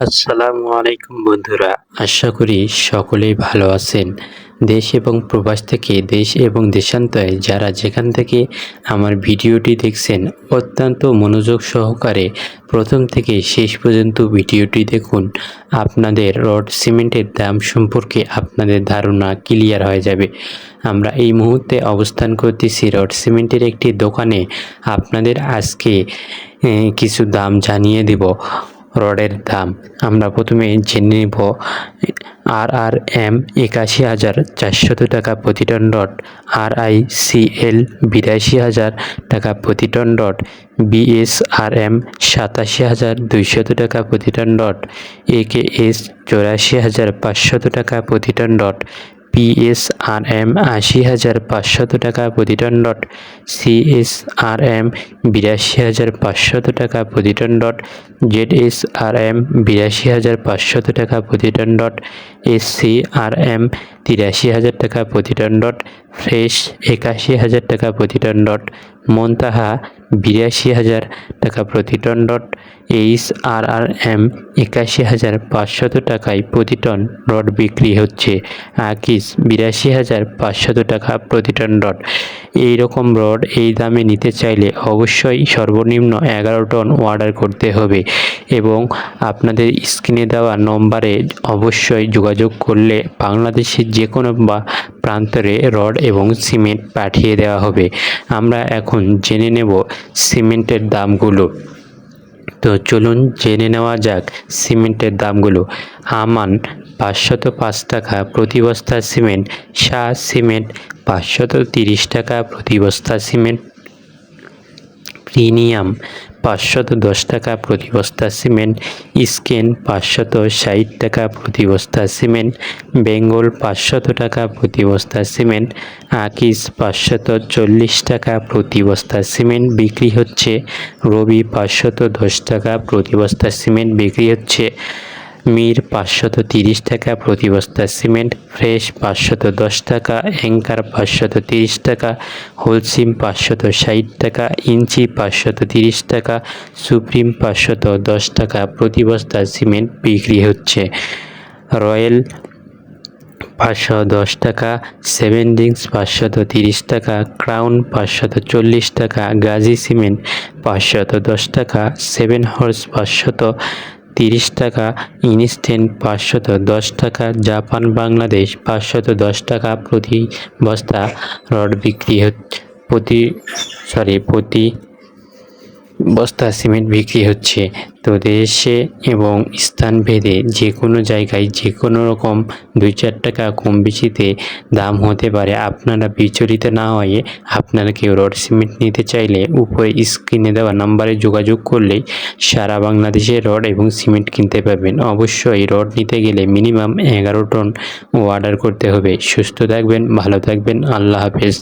আসসালামু আলাইকুম বন্ধুরা, আশা করি সকলেই ভালো আছেন। দেশ এবং প্রবাস থেকে দেশ এবং দেশান্তরে যারা যেখান থেকে আমার ভিডিওটি দেখছেন, অত্যন্ত মনোযোগ সহকারে প্রথম থেকে শেষ পর্যন্ত ভিডিওটি দেখুন। আপনাদের রড সিমেন্টের দাম সম্পর্কে আপনাদের ধারণা ক্লিয়ার হয়ে যাবে। আমরা এই মুহূর্তে অবস্থান করতেছি রড সিমেন্টের একটি দোকানে। আপনাদের আজকে কিছু দাম জানিয়ে দেব। রডের দাম। আমরা প্রথমে জেনে নেব আর আর এম একাশি হাজার চারশত টাকা প্রতি ton rod R I C L বিরাশি হাজার টাকা প্রতি টন রড এম সাতাশি হাজার দুইশত টাকা প্রতি ton rod A K S চৌরাশি হাজার পাঁচশত টাকা প্রতি ton rod PS R M আশি হাজার পাঁচশত টাকা প্রতিটন ডট সিএসআরএম আর এম বিরাশি হাজার পাঁচশত টাকা প্রতিটন dot Z S R M বিরাশি হাজার পাঁচশত টাকা প্রতিটন ডট এসসিআরএম তিরাশি হাজার টাকা প্রতিটন ডট ফ্রেশ একাশি হাজার টাকা প্রতিটন ডট মন্তাহা বিরাশি হাজার টাকা প্রতি ton dot H R R M একাশি হাজার পাঁচশত টাকায় প্রতি টন রড বিক্রি হচ্ছে। আকিস বিরাশি হাজার পাঁচশত টাকা প্রতি টন রড। এই রকম রড এই দামে নিতে চাইলে অবশ্যই সর্বনিম্ন এগারো টন অর্ডার করতে হবে এবং আপনাদের স্ক্রিনে দেওয়া নম্বরে অবশ্যই যোগাযোগ করলে বাংলাদেশের যে কোনো বা প্রান্তরে রড এবং সিমেন্ট পাঠিয়ে দেওয়া হবে। আমরা এখন জেনে নেব সিমেন্টের দামগুলো। তো চলুন জেনে নেওয়া যাক সিমেন্টের দামগুলো। আমান, পাঁচশত পাঁচ টাকা প্রতি বস্তা সিমেন্ট, শাহ সিমেন্ট, পাঁচশত তিরিশ টাকা প্রতি বস্তা সিমেন্ট। প্রিমিয়াম পাঁচশত দশ টাকা প্রতি বস্তা সিমেন্ট, স্কেন পাঁচশত ষাট টাকা প্রতি বস্তা সিমেন্ট, বেঙ্গল পাঁচশত টাকা প্রতি বস্তা সিমেন্ট আকিস পাঁচশত চল্লিশ টাকা প্রতি বস্তা সিমেন্ট বিক্রি হচ্ছে, রবি পাঁচশত দশ টাকা প্রতি বস্তা সিমেন্ট বিক্রি হচ্ছে। মির পাঁচশত তিরিশ টাকা, প্রতি বস্তা সিমেন্ট ফ্রেশ পাঁচশত দশ টাকা, অ্যাঙ্কার পাঁচশত তিরিশ টাকা, হোলসিম পাঁচশত ষাট টাকা, ইঞ্চি পাঁচশত তিরিশ টাকা, সুপ্রিম পাঁচশত দশ টাকা, প্রতি বস্তা সিমেন্ট বিক্রি হচ্ছে। রয়্যাল পাঁচশো দশ টাকা, সেভেন ডিংস পাঁচশত তিরিশ টাকা, ক্রাউন পাঁচশত চল্লিশ টাকা, গাজী সিমেন্ট পাঁচশত দশ টাকা, সেভেন হর্স পাঁচশত তিরিশ টাকা, ইনস্ট্যান্ট পাঁচশত দশ টাকা, জাপান, বাংলাদেশ পাঁচশত দশ টাকা প্রতি বস্তা রড বিক্রি হচ্ছে প্রতি সরি প্রতি বস্তা সিমেন্ট বিক্রি হচ্ছে। তো দেশে এবং স্থানভেদে যে কোনো জায়গায় যে কোনো রকম দুই চার টাকা কম বেশিতে দাম হতে পারে। আপনারা বিচলিত না হয়ে আপনারা কেউ রড সিমেন্ট নিতে চাইলে উপরে স্ক্রিনে দেওয়া নাম্বারে যোগাযোগ করলেই সারা বাংলাদেশে রড এবং সিমেন্ট কিনতে পারবেন। অবশ্যই রড নিতে গেলে মিনিমাম এগারো টন অর্ডার করতে হবে। সুস্থ থাকবেন, ভালো থাকবেন। আল্লাহ হাফেজ।